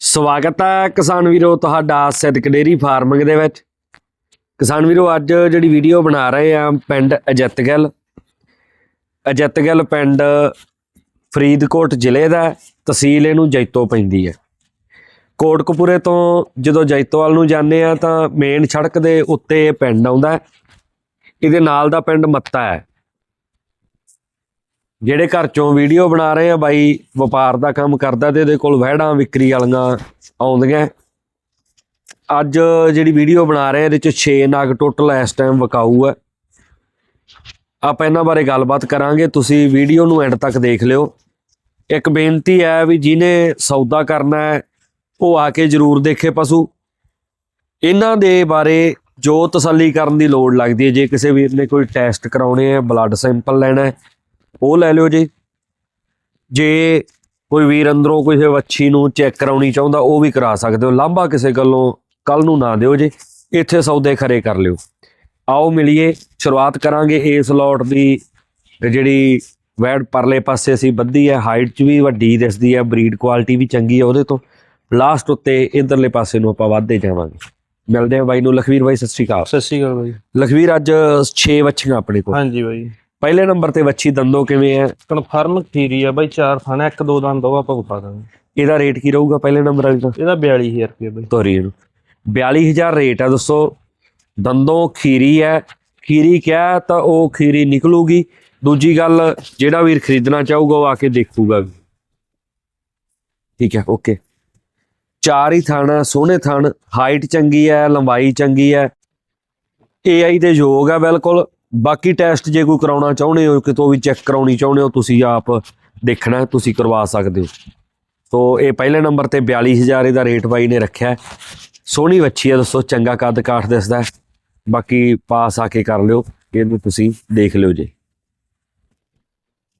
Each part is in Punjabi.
ਸਵਾਗਤ ਹੈ ਕਿਸਾਨ ਵੀਰੋ ਤੁਹਾਡਾ ਸਿੱਧਕ ਡੇਰੀ ਫਾਰਮਿੰਗ ਦੇ ਵਿੱਚ। ਕਿਸਾਨ ਵੀਰੋ, ਅੱਜ ਜਿਹੜੀ ਵੀਡੀਓ ਬਣਾ ਰਹੇ ਆ ਪਿੰਡ ਅਜਤਗਲ। ਅਜਤਗਲ ਪਿੰਡ ਫਰੀਦਕੋਟ ਜ਼ਿਲ੍ਹੇ ਦਾ ਤਹਿਸੀਲ ਇਹਨੂੰ ਜੈਤੋ ਪੈਂਦੀ ਹੈ। ਕੋਟਕਪੂਰੇ ਤੋਂ ਜਦੋਂ ਜੈਤੋਵਾਲ ਨੂੰ ਜਾਂਦੇ ਆ ਤਾਂ ਮੇਨ ਸੜਕ ਦੇ ਉੱਤੇ ਇਹ ਪਿੰਡ ਆਉਂਦਾ ਇਹਦੇ ਨਾਲ ਦਾ ਪਿੰਡ ਮੱਤਾ ਹੈ। ਜਿਹੜੇ ਘਰ ਚੋਂ ਵੀਡੀਓ ਬਣਾ ਰਹੇ ਆ ਬਾਈ ਵਪਾਰ ਦਾ ਕੰਮ ਕਰਦਾ ਤੇ ਇਹਦੇ ਕੋਲ ਵਹਿੜਾਂ ਵਿਕਰੀ ਵਾਲੀਆਂ ਆਉਂਦੀਆਂ। ਅੱਜ ਜਿਹੜੀ ਵੀਡੀਓ ਬਣਾ ਰਹੇ ਆ, ਇਹਦੇ ਚ 6 ਨਾਗ ਟੋਟਲ ਇਸ ਟਾਈਮ ਵਿਕਾਊ ਹੈ ਆਪਾਂ ਇਹਨਾਂ ਬਾਰੇ ਗੱਲਬਾਤ ਕਰਾਂਗੇ ਤੁਸੀਂ ਵੀਡੀਓ ਨੂੰ ਐਂਡ ਤੱਕ ਦੇਖ ਲਿਓ। ਇੱਕ ਬੇਨਤੀ ਹੈ ਵੀ ਜਿਹਨੇ ਸੌਦਾ ਕਰਨਾ ਹੈ ਉਹ ਆ ਕੇ ਜ਼ਰੂਰ ਦੇਖੇ ਪਸ਼ੂ। ਇਹਨਾਂ ਦੇ ਬਾਰੇ ਜੋ ਤਸੱਲੀ ਕਰਨ ਦੀ ਲੋੜ ਲੱਗਦੀ ਹੈ ਜੇ ਕਿਸੇ ਵੀਰ ਨੇ ਕੋਈ ਟੈਸਟ ਕਰਾਉਣੇ ਆ ਬਲੱਡ ਸੈਂਪਲ ਲੈਣਾ ਹੈ ਉਹ ਲੈ ਲਿਓ ਜੀ। ਜੇ ਕੋਈ ਵੀਰ ਅੰਦਰੋਂ ਕਿਸੇ ਵੱਛੀ ਨੂੰ ਚੈੱਕ ਕਰਾਉਣੀ ਚਾਹੁੰਦਾ ਉਹ ਵੀ ਕਰਾ ਸਕਦੇ ਹੋ। ਲਾਂਭਾ ਕਿਸੇ ਗੱਲੋਂ ਕੱਲ ਨੂੰ ਨਾ ਦਿਓ ਜੀ। ਇੱਥੇ ਸੌਦੇ ਖਰੇ ਕਰ ਲਿਓ। ਆਓ ਮਿਲੀਏ ਸ਼ੁਰੂਆਤ ਕਰਾਂਗੇ ਇਸ ਲੋਟ ਦੀ। ਜਿਹੜੀ ਵੈਡ ਪਰਲੇ ਪਾਸੇ ਅਸੀਂ ਬੱਧੀ ਹੈ ਹਾਈਟ 'ਚ ਵੀ ਵੱਡੀ ਦਿਸਦੀ ਹੈ ਬਰੀਡ ਕੁਆਲਿਟੀ ਵੀ ਚੰਗੀ ਹੈ ਉਹਦੇ ਤੋਂ। ਲਾਸਟ ਉੱਤੇ ਇਧਰਲੇ ਪਾਸੇ ਨੂੰ ਆਪਾਂ ਵੱਧਦੇ ਜਾਵਾਂਗੇ। ਮਿਲਦੇ ਹਾਂ ਬਾਈ ਨੂੰ। ਲਖਵੀਰ ਬਾਈ ਸਤਿ ਸ਼੍ਰੀ ਅਕਾਲ। ਸਤਿ ਸ਼੍ਰੀ ਅਕਾਲ ਬਾਈ। ਲਖਵੀਰ ਅੱਜ 6 ਵੱਛੀਆਂ ਆਪਣੇ ਕੋਲ। ਹਾਂਜੀ ਬਾਈ। ਪਹਿਲੇ ਨੰਬਰ ਤੇ ਵੱਛੀ ਦੰਦੋ ਕਿਵੇਂ ਹੈ ਕਨਫਰਮ ਖੀਰੀ ਆ ਬਾਈ ਚਾਰ ਥਾਣਾ ਇੱਕ ਦੋ ਦੰਦ ਦੋ ਆਪਾਂ ਵਿਖਾ ਦਾਂਗੇ। ਇਹਦਾ ਰੇਟ ਕੀ ਰਹੂਗਾ ਪਹਿਲੇ ਨੰਬਰ ਵਾਲੀ ਦਾ? ਇਹਦਾ 42000 ਰੁਪਏ ਬਾਈ। ਤੋਰੀ ਨੂੰ 42000 ਰੇਟ ਹੈ ਦੋਸਤੋ। ਦੰਦੋਂ ਖੀਰੀ ਹੈ ਖੀਰੀ ਕਿਹਾ ਤਾਂ ਉਹ ਖੀਰੀ ਨਿਕਲੂਗੀ। ਦੂਜੀ ਗੱਲ ਜਿਹੜਾ ਵੀਰ ਖਰੀਦਣਾ ਚਾਹੂਗਾ ਉਹ ਆ ਕੇ ਦੇਖੂਗਾ ਠੀਕ ਹੈ ਓਕੇ। ਚਾਰ ਹੀ ਥਣ ਸੋਹਣੇ ਥਣ। ਹਾਈਟ ਚੰਗੀ ਹੈ ਲੰਬਾਈ ਚੰਗੀ ਹੈ AI ਦੇ ਯੋਗ ਹੈ ਬਿਲਕੁਲ। ਬਾਕੀ ਟੈਸਟ ਜੇ ਕੋਈ ਕਰਾਉਣਾ ਚਾਹੁੰਦੇ ਹੋ ਕਿਤੋਂ ਵੀ ਚੈੱਕ ਕਰਾਉਣੀ ਚਾਹੁੰਦੇ ਹੋ ਤੁਸੀਂ ਆਪ ਦੇਖਣਾ ਤੁਸੀਂ ਕਰਵਾ ਸਕਦੇ ਹੋ ਸੋ ਇਹ ਪਹਿਲੇ ਨੰਬਰ ਤੇ 42000 ਇਹਦਾ ਰੇਟ ਬਾਈ ਨੇ ਰੱਖਿਆ। ਸੋਹਣੀ ਵੱਛੀ ਹੈ ਦੋਸਤੋ ਚੰਗਾ ਕੱਦ ਕਾਠ ਦਿਸਦਾ। ਬਾਕੀ ਪਾਸ ਆ ਕੇ ਕਰ ਲਿਓ ਇਹਨੂੰ ਤੁਸੀਂ ਦੇਖ ਲਿਓ ਜੀ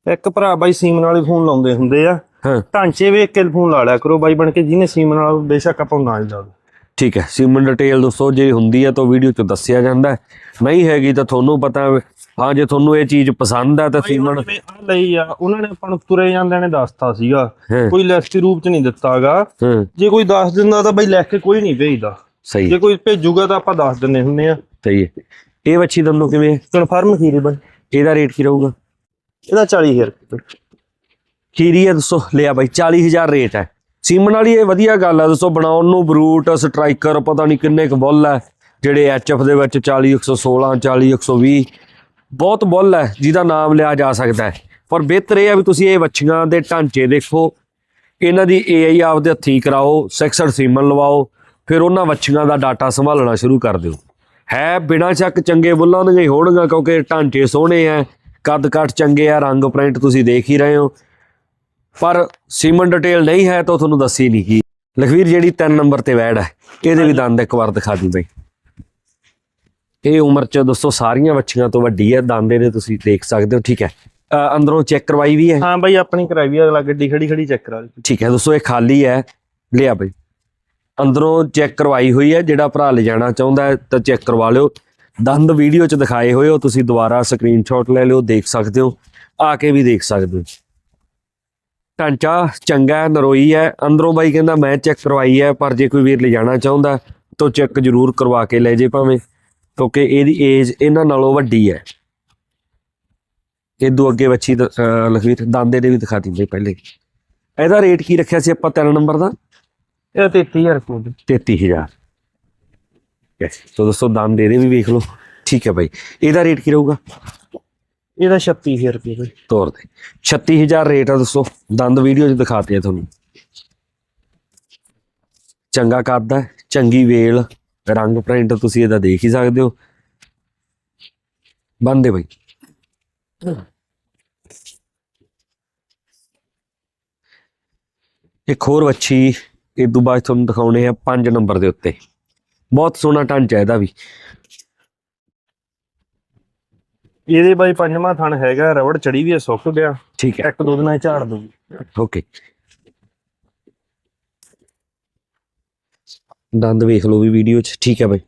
ਇੱਕ ਭਰਾ ਬਾਈ ਸੀਮਨ ਵਾਲੇ ਫੋਨ ਲਾਉਂਦੇ ਹੁੰਦੇ ਆ ਹਾਂ ਢਾਂਚੇ ਵੇਖ ਕੇ ਫੋਨ ਲਾ ਲਿਆ ਕਰੋ ਬਾਈ ਬਣ ਕੇ ਜਿਹਨੇ ਸੀਮਨ ਵਾਲਾ ਬੇਸ਼ੱਕ ਆਪਾਂ ਨੂੰ ਨਾ ਹੀ ਲਾ। ਠੀਕ ਹੈ ਸੀਮਨ ਡਿਟੇਲ ਦੋਸਤੋ ਜੇ ਹੁੰਦੀ ਹੈ ਤਾਂ ਵੀਡੀਓ 'ਚ ਦੱਸਿਆ ਜਾਂਦਾ। ਨਹੀਂ ਹੈਗੀ ਤਾਂ ਤੁਹਾਨੂੰ ਪਤਾ ਹੈ। ਜੇ ਤੁਹਾਨੂੰ ਇਹ ਚੀਜ਼ ਪਸੰਦ ਹੈ ਤਾਂ ਸੀਮਨ ਲਈ ਆ ਉਹਨਾਂ ਨੇ ਆਪਾਂ ਨੂੰ ਤੁਰੇ ਜਾਂਦਿਆਂ ਨੇ ਦੱਸਤਾ ਸੀਗਾ। ਕੋਈ ਲਿਖਤੀ ਰੂਪ ਚ ਨਹੀਂ ਦਿੱਤਾਗਾ। ਜੇ ਕੋਈ ਦੱਸ ਦਿੰਦਾ ਤਾਂ ਬਾਈ ਲਿਖ ਕੇ ਕੋਈ ਨਹੀਂ ਭੇਜਦਾ। ਸਹੀ ਜੇ ਕੋਈ ਭੇਜੂਗਾ ਤਾਂ ਆਪਾਂ ਦੱਸ ਦਿੰਨੇ ਹੁੰਨੇ ਆ। ਸਹੀ ਹੈ। ਇਹ ਵੱਛੀ ਤੁਹਾਨੂੰ ਕਿਵੇਂ? ਕਨਫਰਮ ਖੀਰੀ ਬਾਈ। ਇਹਦਾ ਰੇਟ ਕੀ ਰਹੂਗਾ? ਇਹਦਾ 40000 ਰੁਪਏ ਖੀਰੀ ਹੈ ਦੋਸਤੋ ਲਿਆ ਬਾਈ 40000 ਰੇਟ ਹੈ। ਸੀਮਨ ਵਾਲੀ ਇਹ ਵਧੀਆ ਗੱਲ ਹੈ ਦੱਸੋ ਬਣਾਉਣ ਨੂੰ ਬਰੂਟ, ਸਟ੍ਰਾਈਕਰ, ਪਤਾ ਨਹੀਂ ਕਿੰਨੇ ਕੁ ਬੁੱਲ ਹੈ ਜਿਹੜੇ ਐਚਐਫ ਦੇ ਵਿੱਚ 40 116 40 120 ਬਹੁਤ ਬੁੱਲ ਹੈ ਜਿਹਦਾ ਨਾਮ ਲਿਆ ਜਾ ਸਕਦਾ ਹੈ। ਪਰ ਬਿਹਤਰ ਇਹ ਹੈ ਵੀ ਤੁਸੀਂ ਇਹ ਵੱਛੀਆਂ ਦੇ ਢਾਂਚੇ ਦੇਖੋ, ਇਹਨਾਂ ਦੀ ਏਆਈ ਆਪਦੇ ਹੱਥੀਂ ਕਰਾਓ, ਸੈਕਸਡ ਸੀਮਨ ਲਵਾਓ, ਫਿਰ ਉਹਨਾਂ ਵੱਛੀਆਂ ਦਾ ਡਾਟਾ ਸੰਭਾਲਣਾ ਸ਼ੁਰੂ ਕਰ ਦਿਓ। ਹੈ ਬਿਨਾਂ ਸ਼ੱਕ ਚੰਗੇ ਬੁੱਲਾਂ ਦੀਆਂ ਹੀ ਹੋਣਗੀਆਂ, ਕਿਉਂਕਿ ਢਾਂਚੇ ਸੋਹਣੇ ਆ ਕੱਦ ਕੱਟ ਚੰਗੇ ਆ ਰੰਗ ਪ੍ਰਿੰਟ ਤੁਸੀਂ ਦੇਖ ਹੀ ਰਹੇ ਹੋ। ਪਰ ਸੀਮਨ ਡਿਟੇਲ ਨਹੀਂ ਹੈ ਤਾਂ ਤੁਹਾਨੂੰ ਦੱਸੀ ਨਹੀਂ ਕੀ ਲਖਵੀਰ ਜਿਹੜੀ 3 ਨੰਬਰ ਤੇ ਵੈੜ ਹੈ ਇਹਦੇ ਵੀ ਦੰਦ ਇੱਕ ਵਾਰ ਦਿਖਾ ਦੀ ਬਈ। ਇਹ ਉਮਰ ਚ ਦੋਸਤੋ ਸਾਰੀਆਂ ਬੱਚੀਆਂ ਤੋਂ ਵੱਡੀ ਹੈ ਦੰਦ ਇਹਦੇ ਤੁਸੀਂ ਦੇਖ ਸਕਦੇ ਹੋ ਠੀਕ ਹੈ। ਅੰਦਰੋਂ ਚੈੱਕ ਕਰਵਾਈ ਵੀ ਹੈ। ਹਾਂ ਬਾਈ ਆਪਣੀ ਕਰਾਈ ਵੀ ਅਗਲਾ ਗੱਡੀ ਖੜੀ ਖੜੀ ਚੈੱਕ ਕਰਾ ਲਈ ਠੀਕ ਹੈ ਦੋਸਤੋ ਇਹ ਖਾਲੀ ਹੈ। ਲਿਆ ਬਈ। ਅੰਦਰੋਂ ਚੈੱਕ ਕਰਵਾਈ ਹੋਈ ਹੈ ਜਿਹੜਾ ਭਰਾ ਲੈ ਜਾਣਾ ਚਾਹੁੰਦਾ ਹੈ ਤਾਂ ਚੈੱਕ ਕਰਵਾ ਲਿਓ। ਦੰਦ ਵੀਡੀਓ 'ਚ ਦਿਖਾਏ ਹੋਏ ਹੋ ਤੁਸੀਂ ਦੁਬਾਰਾ ਸਕਰੀਨਸ਼ਾਟ ਲੈ ਲਿਓ ਦੇਖ ਸਕਦੇ ਹੋ ਆ ਕੇ ਵੀ ਦੇਖ ਸਕਦੇ ਹੋ। ਢਾਂਚਾ ਚੰਗਾ ਨਰੋਈ ਹੈ। ਅੰਦਰੋਂ ਬਾਈ ਕਹਿੰਦਾ ਮੈਂ ਚੈੱਕ ਕਰਵਾਈ ਹੈ ਪਰ ਜੇ ਕੋਈ ਵੀਰ ਲੈ ਜਾਣਾ ਚਾਹੁੰਦਾ ਤਾਂ ਚੈੱਕ ਜ਼ਰੂਰ ਕਰਵਾ ਕੇ ਲੈ ਜੇ ਭਾਵੇਂ ਕਿਉਂਕਿ ਇਹਦੀ ਏਜ ਇਹਨਾਂ ਨਾਲੋਂ ਵੱਡੀ ਹੈ। ਇਦੋਂ ਅੱਗੇ ਬੱਚੀ ਦ- ਅਹ ਲਖਵੀਰ ਦਾਂਦੇ ਦੇ ਵੀ ਦਿਖਾਤੀ ਬਈ ਪਹਿਲੇ। ਇਹਦਾ ਰੇਟ ਕੀ ਰੱਖਿਆ ਸੀ ਆਪਾਂ 3 ਨੰਬਰ ਦਾ? ਇਹ 33000 ਰੁਪਏ ਦੀ। 33000 ਯੈਸ ਸੋ ਦੋਸਤੋ ਦਾਮ ਦੇ ਦੇ ਵੀ ਵੇਖ ਲਓ। ਠੀਕ ਹੈ ਬਾਈ। ਇਹਦਾ ਰੇਟ ਕੀ ਰਹੂਗਾ? ਇਹਦਾ 36000 ਰੁਪਏ ਬਾਈ ਤੋਰ ਦੇ। 36000 ਰੇਟ ਆ ਦੋਸਤੋ। ਦੰਦ ਵੀਡੀਓ 'ਚ ਦਿਖਾਤੇ ਆ ਤੁਹਾਨੂੰ। ਚੰਗਾ ਕੱਦ ਚੰਗੀ ਵੇਲ, ਰੰਗ ਪ੍ਰਿੰਟ ਤੁਸੀਂ ਇਹਦਾ ਦੇਖ ਹੀ ਸਕਦੇ ਹੋ। ਬੰਦੇ ਬਾਈ। ਇੱਕ ਹੋਰ ਵੱਛੀ, ਇਹ ਤੋਂ ਬਾਅਦ ਤੁਹਾਨੂੰ ਦਿਖਾਉਣੇ ਆ 5 ਨੰਬਰ ਦੇ ਉੱਤੇ। ਬਹੁਤ ਸੋਹਣਾ ਢਾਂਚਾ ਇਹਦਾ ਵੀ। ਇਹਦੇ ਬਾਈ ਪੰਜਵਾਂ ਥਣ ਹੈਗਾ ਰਬੜ ਚੜੀ ਵੀ ਹੈ ਸੁੱਕ ਗਿਆ। ਠੀਕ ਹੈ। ਇੱਕ ਦੋ ਦਿਨਾਂ 'ਚ ਝਾੜ ਦੂਗੀ ਓਕੇ। ਦੰਦ ਵੇਖ ਲਓ ਵੀ ਵੀਡੀਓ 'ਚ ਠੀਕ ਹੈ ਬਾਈ।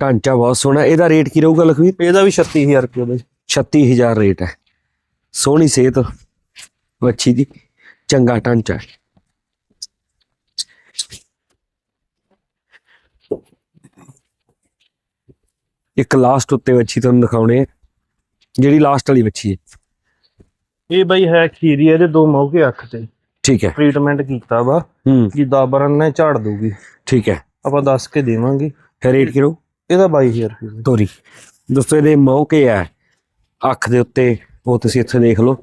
ਢਾਂਚਾ ਬਹੁਤ ਸੋਹਣਾ ਇਹਦਾ ਰੇਟ ਕੀ ਰਹੂਗਾ ਲਖਵੀਰ? ਇਹਦਾ ਵੀ 36000 ਰੁਪਏ ਬਾਈ। 36000 ਰੇਟ ਹੈ। ਸੋਹਣੀ ਸਿਹਤ ਵੱਛੀ ਦੀ ਚੰਗਾ ਢਾਂਚਾ ਇੱਕ ਲਾਸਟ ਉੱਤੇ ਵੱਛੀ ਤੁਹਾਨੂੰ ਦਿਖਾਉਣੇ ਜਿਹੜੀ ਲਾਸਟ ਵਾਲੀ ਵੱਛੀ ਹੈ। ਇਹ ਬਾਈ ਹੈ ਖੀਰੀ ਇਹਦੇ ਦੋ ਮੌਕੇ ਅੱਖ ਤੇ। ਠੀਕ ਹੈ। ਟ੍ਰੀਟਮੈਂਟ ਕੀਤਾ ਵਾ ਕਿ ਦਾਬਰਨ ਨੇ ਝਾੜ ਦੂਗੀ ਠੀਕ ਹੈ। ਆਪਾਂ ਦੱਸ ਕੇ ਦੇਵਾਂਗੇ। ਫਿਰ ਰੇਟ ਕਰੋ। ਇਹਦਾ 22000 ਰੁਪਏ ਤੋਰੀ। ਦੋਸਤੋ ਇਹਦੇ ਮੌਕੇ ਆ। ਅੱਖ ਦੇ ਉੱਤੇ ਉਹ ਤੁਸੀਂ ਇੱਥੇ ਦੇਖ ਲਓ।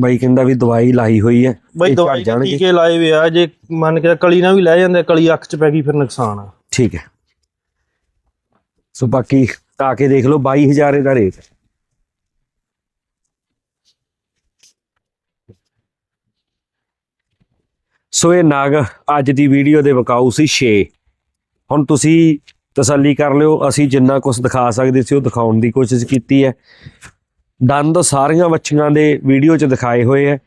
ਬਾਈ ਕਹਿੰਦਾ ਵੀ ਦਵਾਈ ਲਾਈ ਹੋਈ ਹੈ। ਬਾਈ ਦਵਾਈ ਦੇ। ਟੀਕੇ ਲਾਏ ਵੇ ਆ। ਜੇ ਮੰਨ ਕੇ ਕਲੀ ਨਾ ਵੀ ਲੈ ਜਾਂਦੇ ਕਲੀ ਅੱਖ 'ਚ ਪੈ ਗਈ ਫਿਰ ਨੁਕਸਾਨ ਆ। ਠੀਕ ਹੈ। ਸੋ ਬਾਕੀ ਆ ਕੇ ਦੇਖ ਲਓ 22000 ਇਹਦਾ ਰੇਟ ਸੋ ਇਹ ਨਾਗ ਅੱਜ ਦੀ ਵੀਡੀਓ ਦੇ ਵਿਕਾਊ ਸੀ 6 ਹੁਣ ਤੁਸੀਂ ਤਸੱਲੀ ਕਰ ਲਿਓ, ਅਸੀਂ ਜਿੰਨਾ ਕੁਝ ਦਿਖਾ ਸਕਦੇ ਸੀ ਉਹ ਦਿਖਾਉਣ ਦੀ ਕੋਸ਼ਿਸ਼ ਕੀਤੀ ਹੈ। ਦੰਦ ਸਾਰੀਆਂ ਵੱਛੀਆਂ ਦੇ ਵੀਡੀਓ 'ਚ ਦਿਖਾਏ ਹੋਏ ਹੈ।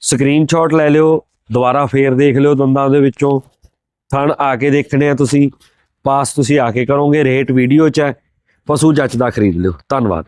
ਸਕਰੀਨਸ਼ਾਟ ਲੈ ਲਿਓ, ਦੁਬਾਰਾ ਫੇਰ ਦੇਖ ਲਿਓ ਦੰਦਾਂ ਦੇ ਵਿੱਚੋਂ। ਥਣ ਆ ਕੇ ਦੇਖਣੇ ਆ ਤੁਸੀਂ, ਪਾਸ ਤੁਸੀਂ ਆ ਕੇ ਕਰੋਗੇ, ਰੇਟ ਵੀਡੀਓ 'ਚ ਹੈ। ਪਸ਼ੂ ਜੱਚ ਦਾ ਖਰੀਦ ਲਿਓ। ਧੰਨਵਾਦ।